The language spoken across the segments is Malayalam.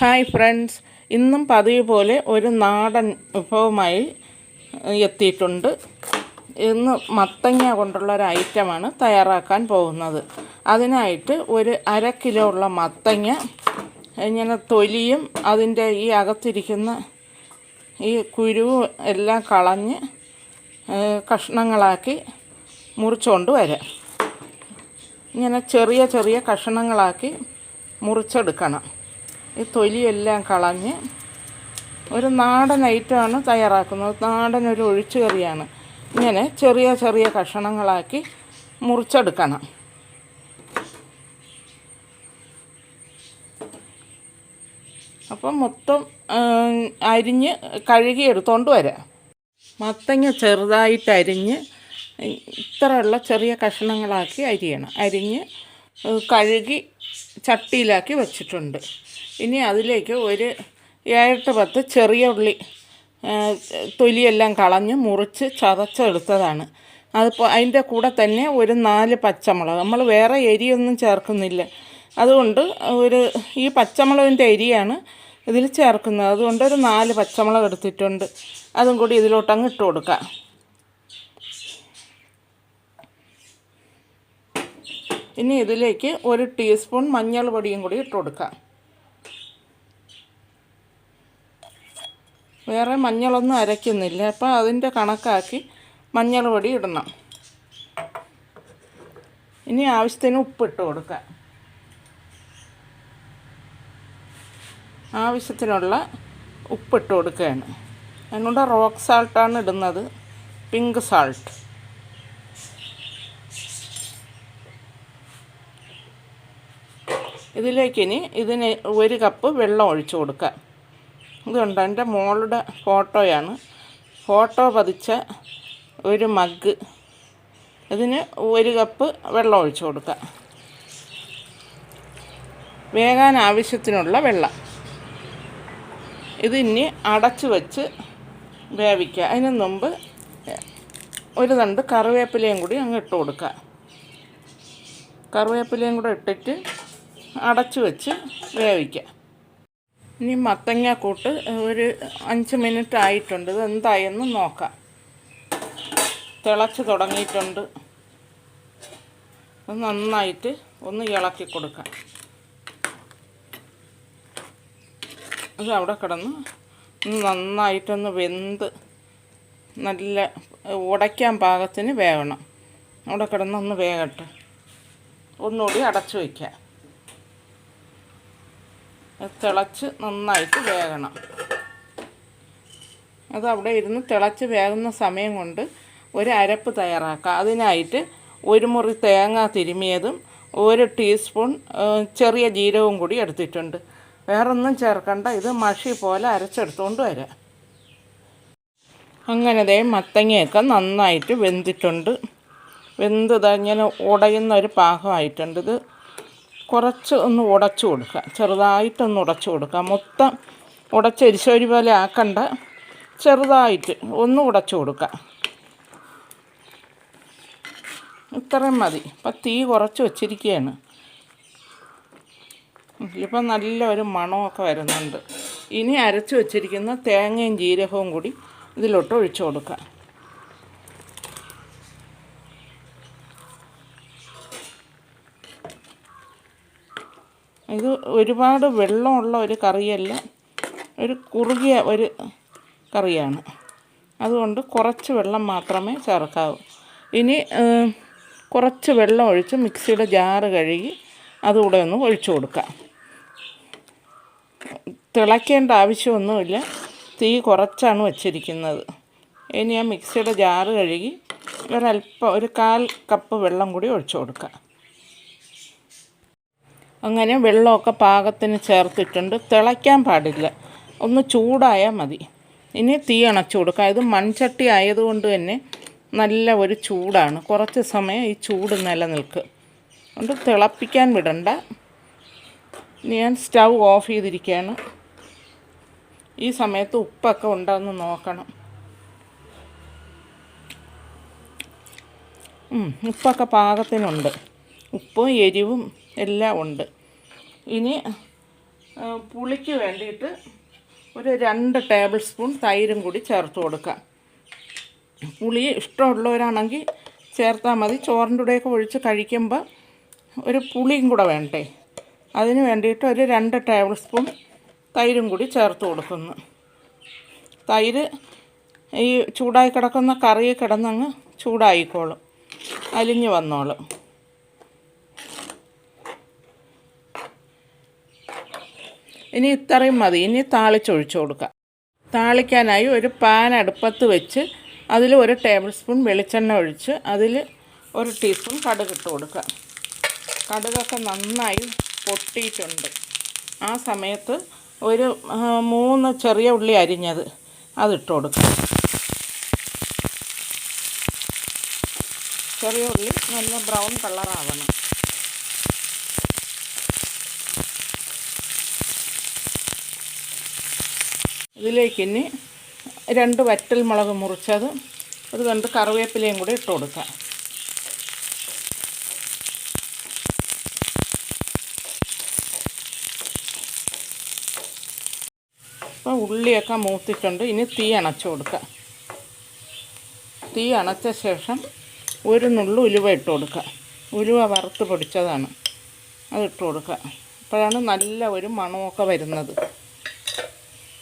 ഹായ് ഫ്രണ്ട്സ് ഇന്നും പതിവ് പോലെ ഒരു നാടൻ വിഭവമായി എത്തിയിട്ടുണ്ട്. ഇന്ന് മത്തങ്ങ കൊണ്ടുള്ള ഒരു ഐറ്റമാണ് തയ്യാറാക്കാൻ പോകുന്നത്. അതിനായിട്ട് ഒരു അര കിലോ ഉള്ള മത്തങ്ങ ഇങ്ങനെ തൊലിയും അതിന്റെ ഈ അകത്തിരിക്കുന്ന ഈ കുരുവും എല്ലാം കളഞ്ഞ് കഷ്ണങ്ങളാക്കി മുറിച്ചുകൊണ്ട് വരാം. ഇങ്ങനെ ചെറിയ ചെറിയ കഷ്ണങ്ങളാക്കി മുറിച്ചെടുക്കണം. ഈ തൊലിയെല്ലാം കളഞ്ഞ് ഒരു നാടൻ ഐറ്റമാണ് തയ്യാറാക്കുന്നത്. നാടൻ ഒരു ഒഴിച്ചു കറിയാണ്. ഇങ്ങനെ ചെറിയ ചെറിയ കഷണങ്ങളാക്കി മുറിച്ചെടുക്കണം. അപ്പം മൊത്തം അരിഞ്ഞ് കഴുകി എടുത്തോണ്ട് വരാം. മത്തങ്ങ ചെറുതായിട്ട് അരിഞ്ഞ് ഇത്രയുള്ള ചെറിയ കഷണങ്ങളാക്കി അരിയണം. അരിഞ്ഞ് കഴുകി ചട്ടിയിലാക്കി വെച്ചിട്ടുണ്ട്. ഇനി അതിലേക്ക് ഒരു ഏഴെട്ട് പത്ത് ചെറിയ ഉള്ളി തൊലിയെല്ലാം കളഞ്ഞ് മുറിച്ച് ചതച്ചെടുത്തതാണ്. അതിപ്പോൾ അതിന്റെ കൂടെ തന്നെ ഒരു നാല് പച്ചമുളക്. നമ്മൾ വേറെ എരിയൊന്നും ചേർക്കുന്നില്ല. അതുകൊണ്ട് ഒരു ഈ പച്ചമുളകിന്റെ എരിയാണ് ഇതിൽ ചേർക്കുന്നത്. അതുകൊണ്ട് ഒരു നാല് പച്ചമുളക് എടുത്തിട്ടുണ്ട്. അതും കൂടി ഇതിലോട്ടങ്ങ് ഇട്ട് കൊടുക്കാം. ഇനി ഇതിലേക്ക് ഒരു ടീസ്പൂൺ മഞ്ഞൾ പൊടിയും കൂടി ഇട്ട് കൊടുക്കാം. വേറെ മഞ്ഞളൊന്നും അരയ്ക്കുന്നില്ല. അപ്പോൾ അതിന്റെ കണക്കാക്കി മഞ്ഞൾ പൊടി ഇടണം. ഇനി ആവശ്യത്തിന് ഉപ്പിട്ട് കൊടുക്കാം. ആവശ്യത്തിനുള്ള ഉപ്പിട്ട് കൊടുക്കുകയാണ്. അതിനോട് റോക്ക് സാൾട്ടാണ് ഇടുന്നത്. Pink salt. ഇതിലേക്ക് ഇനി ഇതിന് ഒരു കപ്പ് വെള്ളം ഒഴിച്ചു കൊടുക്കുക. ഇതുണ്ട് എന്റെ മോളുടെ ഫോട്ടോയാണ്. ഫോട്ടോ പതിച്ച ഒരു മഗ്. ഇതിന് ഒരു കപ്പ് വെള്ളം ഒഴിച്ചു കൊടുക്കുക. വേകാൻ ആവശ്യത്തിനുള്ള വെള്ളം. ഇതിനി അടച്ചു വെച്ച് വേവിക്കുക. അതിന് മുമ്പ് ഒരു തണ്ട് കറിവേപ്പിലയും കൂടി അങ്ങ് ഇട്ട് കൊടുക്കുക. കറിവേപ്പിലയും കൂടെ ഇട്ടിട്ട് അടച്ചു വെച്ച് വേവിക്കുക ഇനി മത്തങ്ങ കൂട്ട് ഒരു അഞ്ച് മിനിറ്റ് ആയിട്ടുണ്ട്. ഇത് എന്തായെന്ന് നോക്കാം. തിളച്ച് തുടങ്ങിയിട്ടുണ്ട്. നന്നായിട്ട് ഒന്ന് ഇളക്കി കൊടുക്കാം. അത് അവിടെ കിടന്ന് നന്നായിട്ടൊന്ന് വെന്ത് നല്ല ഉടയ്ക്കാൻ പാകത്തിന് വേവണം. അവിടെ കിടന്നൊന്ന് വേകട്ടെ ഒന്നുകൂടി അടച്ചു വയ്ക്കാം തിളച്ച് നന്നായിട്ട് വേകണം. അത് അവിടെ ഇരുന്ന് തിളച്ച് വേകുന്ന സമയം കൊണ്ട് ഒരു അരപ്പ് തയ്യാറാക്കുക അതിനായിട്ട് ഒരു മുറി തേങ്ങ തിരുമിയതും ഒരു ടീസ്പൂൺ ചെറിയ ജീരകവും കൂടി എടുത്തിട്ടുണ്ട്. വേറൊന്നും ചേർക്കണ്ട. ഇത് മഷി പോലെ അരച്ചെടുത്തുകൊണ്ട് വരാം. അങ്ങനെ ദേ മത്തങ്ങയൊക്കെ നന്നായിട്ട് വെന്തിട്ടുണ്ട്. വെന്തത് ഇങ്ങനെ ഉടയുന്ന ഒരു പാകമായിട്ടുണ്ട്. ഇത് കുറച്ച് ഒന്ന് ഉടച്ചു കൊടുക്കുക. ചെറുതായിട്ടൊന്ന് ഉടച്ചു കൊടുക്കുക. മൊത്തം ഉടച്ചരിശോരി പോലെ ആക്കണ്ട. ചെറുതായിട്ട് ഒന്ന് ഉടച്ചു കൊടുക്കുക. ഇത്രയും മതി. ഇപ്പം തീ കുറച്ച് വച്ചിരിക്കുകയാണ്. ഇപ്പം നല്ല ഒരു മണമൊക്കെ വരുന്നുണ്ട്. ഇനി അരച്ച് വച്ചിരിക്കുന്ന തേങ്ങയും ജീരകവും കൂടി ഇതിലോട്ട് ഒഴിച്ചു കൊടുക്കുക. ഇത് ഒരുപാട് വെള്ളമുള്ള ഒരു കറിയല്ല ഒരു കുറുകിയ ഒരു കറിയാണ്. അതുകൊണ്ട് കുറച്ച് വെള്ളം മാത്രമേ ചേർക്കാവൂ. ഇനി കുറച്ച് വെള്ളം ഒഴിച്ച് മിക്സിയുടെ ജാറ് കഴുകി അതുകൂടെ ഒന്ന് ഒഴിച്ചു കൊടുക്കാം. തിളയ്ക്കേണ്ട ആവശ്യമൊന്നുമില്ല. തീ കുറച്ചാണ് വച്ചിരിക്കുന്നത്. ഇനി ആ മിക്സിയുടെ ജാറ് കഴുകി ഒരല്പം ഒരു കാൽ കപ്പ് വെള്ളം കൂടി ഒഴിച്ചു കൊടുക്കാം. അങ്ങനെ വെള്ളമൊക്കെ പാകത്തിന് ചേർത്തിട്ടുണ്ട്. തിളയ്ക്കാൻ പാടില്ല. ഒന്ന് ചൂടായാൽ മതി. ഇനി തീ അണച്ചു കൊടുക്കുക ഇത് മൺചട്ടി ആയതുകൊണ്ട് തന്നെ നല്ല ഒരു ചൂടാണ്. കുറച്ച് സമയം ഈ ചൂട് നിലനിൽക്കും. അതുകൊണ്ട് തിളപ്പിക്കാൻ വിടണ്ട. ഞാൻ സ്റ്റൗ ഓഫ് ചെയ്തിരിക്കുകയാണ്. ഈ സമയത്ത് ഉപ്പൊക്കെ ഉണ്ടോയെന്ന് നോക്കണം. ഉപ്പൊക്കെ പാകത്തിനുണ്ട്. ഉപ്പും എരിവും എല്ലാം ഉണ്ട്. ഇനി പുളിക്ക് വേണ്ടിയിട്ട് ഒരു രണ്ട് ടേബിൾ സ്പൂൺ തൈരും കൂടി ചേർത്ത് കൊടുക്കാം. പുളി ഇഷ്ടമുള്ളവരാണെങ്കിൽ ചേർത്താൽ മതി. ചോറിന്റെ കൂടെയൊക്കെ ഒഴിച്ച് കഴിക്കുമ്പോൾ ഒരു പുളിയും കൂടെ വേണ്ടേ? അതിന് വേണ്ടിയിട്ട് ഒരു രണ്ട് ടേബിൾ സ്പൂൺ തൈരും കൂടി ചേർത്ത് കൊടുക്കുന്നു. തൈര് ഈ ചൂടായി കിടക്കുന്ന കറി കിടന്നങ്ങ് ചൂടായിക്കോളും. അലിഞ്ഞ് വന്നോളും. ഇനി ഇത്രയും മതി. ഇനി താളിച്ചൊഴിച്ചു കൊടുക്കാം. താളിക്കാനായി ഒരു പാൻ അടുപ്പത്ത് വെച്ച് അതിൽ ഒരു ടേബിൾ സ്പൂൺ വെളിച്ചെണ്ണ ഒഴിച്ച് അതിൽ ഒരു ടീസ്പൂൺ കടുക് ഇട്ട് കൊടുക്കുക. കടുകൊക്കെ നന്നായി പൊട്ടിയിട്ടുണ്ട്. ആ സമയത്ത് ഒരു മൂന്ന് ചെറിയ ഉള്ളി അരിഞ്ഞത് അതിട്ട് കൊടുക്കുക. ചെറിയ ഉള്ളി നല്ല ബ്രൗൺ കളറാവണം. ഇതിലേക്ക് ഇനി രണ്ട് വറ്റൽ മുളക് മുറിച്ചത് ഒരു രണ്ട് കറിവേപ്പിലയും കൂടി ഇട്ട് കൊടുക്കാം. അപ്പോൾ ഉള്ളിയൊക്കെ മൂത്തിട്ടുണ്ട്. ഇനി തീ അണച്ചു കൊടുക്കുക തീ അണച്ച ശേഷം ഒരു നുള്ളു ഉലുവ ഇട്ട് കൊടുക്കുക ഉലുവ വറുത്ത് പൊടിച്ചതാണ്. അത് ഇട്ട് കൊടുക്കുക അപ്പോഴാണ് നല്ല ഒരു മണമൊക്കെ വരുന്നത്.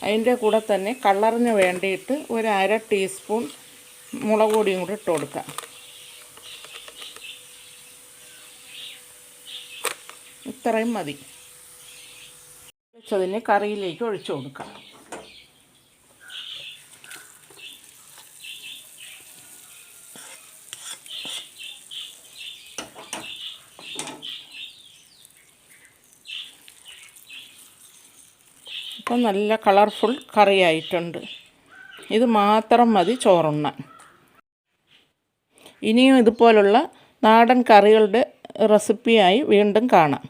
അതിന്റെ കൂടെ തന്നെ കളറിന് വേണ്ടിയിട്ട് ഒരു അര ടീസ്പൂൺ മുളക് പൊടിയും കൂടി ഇട്ട് കൊടുക്കാം. ഇത്രയും മതി. ഒഴിച്ചതിന് കറിയിലേക്ക് ഒഴിച്ചു കൊടുക്കാം. ഇപ്പം നല്ല കളർഫുൾ കറിയായിട്ടുണ്ട്. ഇത് മാത്രം മതി ചോറുണ്ണാൻ. ഇനിയും ഇതുപോലുള്ള നാടൻ കറികളുടെ റെസിപ്പിയായി വീണ്ടും കാണാം.